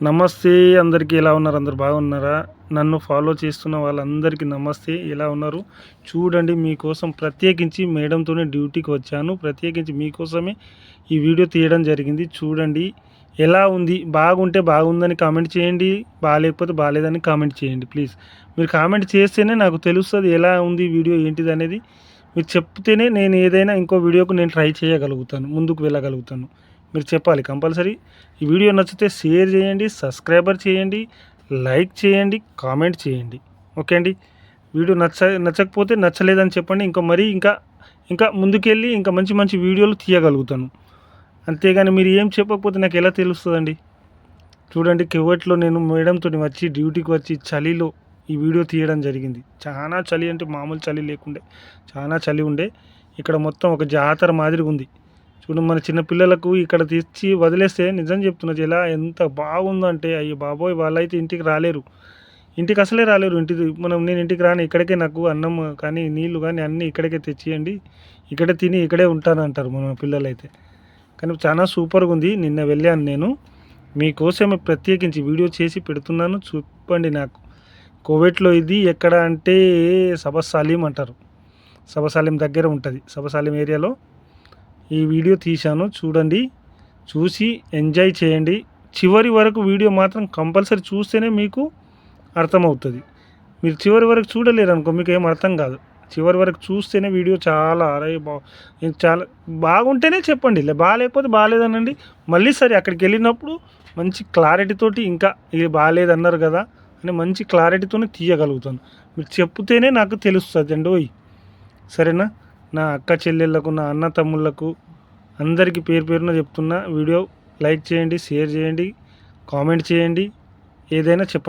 నమస్తే అందరికీ ఎలా ఉన్నారు? అందరు బాగున్నారా? నన్ను ఫాలో చేస్తున్న వాళ్ళందరికీ నమస్తే. ఎలా ఉన్నారు? చూడండి మీకోసం ప్రత్యేకించి మేడంతోనే డ్యూటీకి వచ్చాను. ప్రత్యేకించి మీకోసమే ఈ వీడియో తీయడం జరిగింది. చూడండి ఎలా ఉంది? బాగుంటే బాగుందని కామెంట్ చేయండి. బాగాలేకపోతే బాగాలేదని కామెంట్ చేయండి ప్లీజ్ మీరు కామెంట్ చేస్తేనే నాకు తెలుస్తుంది ఎలా ఉంది వీడియో ఏంటిది అనేది. మీరు చెప్తేనే నేను ఏదైనా ఇంకో వీడియోకు నేను ట్రై చేయగలుగుతాను ముందుకు వెళ్ళగలుగుతాను. మీరు చెప్పాలి కంపల్సరీ. ఈ వీడియో నచ్చితే షేర్ చేయండి సబ్స్క్రైబర్ చేయండి లైక్ చేయండి కామెంట్ చేయండి. ఓకే అండి? వీడియో నచ్చ నచ్చకపోతే నచ్చలేదని చెప్పండి. ఇంకా మరీ ఇంకా ఇంకా ముందుకెళ్ళి ఇంకా మంచి మంచి వీడియోలు తీయగలుగుతాను. అంతేగాని మీరు ఏం చెప్పకపోతే నాకు ఎలా తెలుస్తుందండి? చూడండి కివట్లో నేను మేడంతో వచ్చి డ్యూటీకి వచ్చి చలిలో ఈ వీడియో తీయడం జరిగింది. చాలా చలి అంటే మామూలు చలి లేకుండే చాలా చలి ఉండే. ఇక్కడ మొత్తం ఒక జాతర మాదిరిగా ఉంది. చూడు మన చిన్న పిల్లలకు ఇక్కడ తెచ్చి వదిలేస్తే నిజం చెప్తున్నా ఎలా ఎంత బాగుందంటే అయ్యో బాబోయ్ వాళ్ళైతే ఇంటికి రాలేరు. ఇంటికి అసలే రాలేరు. ఇంటి మనం నేను ఇంటికి రాను ఇక్కడికే నాకు అన్నం కానీ నీళ్ళు కానీ అన్నీ ఇక్కడికే తెచ్చియండి. ఇక్కడే తిని ఇక్కడే ఉంటానంటారు మన పిల్లలైతే. కానీ చాలా సూపర్గా ఉంది. నిన్న వెళ్ళాను నేను. మీకోసం ప్రత్యేకించి వీడియో చేసి పెడుతున్నాను. చూపండి నాకు. కోవిడ్లో ఇది ఎక్కడ అంటే సబసాలీం అంటారు. సబసాలీం దగ్గర ఉంటుంది. సబసాలీం ఏరియాలో. ఈ వీడియో తీశాను. చూడండి. చూసి ఎంజాయ్ చేయండి. చివరి వరకు వీడియో మాత్రం కంపల్సరీ చూస్తేనే మీకు అర్థమవుతుంది. మీరు చివరి వరకు చూడలేరు అనుకో మీకు ఏం అర్థం కాదు. చివరి వరకు చూస్తేనే వీడియో చాలా అరే బా చాలా బాగుంటేనే చెప్పండి. బాగాలేకపోతే బాగాలేదనండి మళ్ళీ సరే అక్కడికి వెళ్ళినప్పుడు మంచి క్లారిటీతోటి ఇంకా ఇది బాగాలేదన్నారు కదా అని మంచి క్లారిటీతోనే తీయగలుగుతాను. మీరు చెప్తేనే నాకు తెలుస్తుంది అండి ఓయ్. సరేనా? నా అక్క చెల్లెళ్ళకు నా అన్న తమ్ముళ్ళకు అందరికీ పేరు పేరున చెప్తున్నా. వీడియో లైక్ చేయండి షేర్ చేయండి కామెంట్ చేయండి. ఏదైనా చెప్పండి.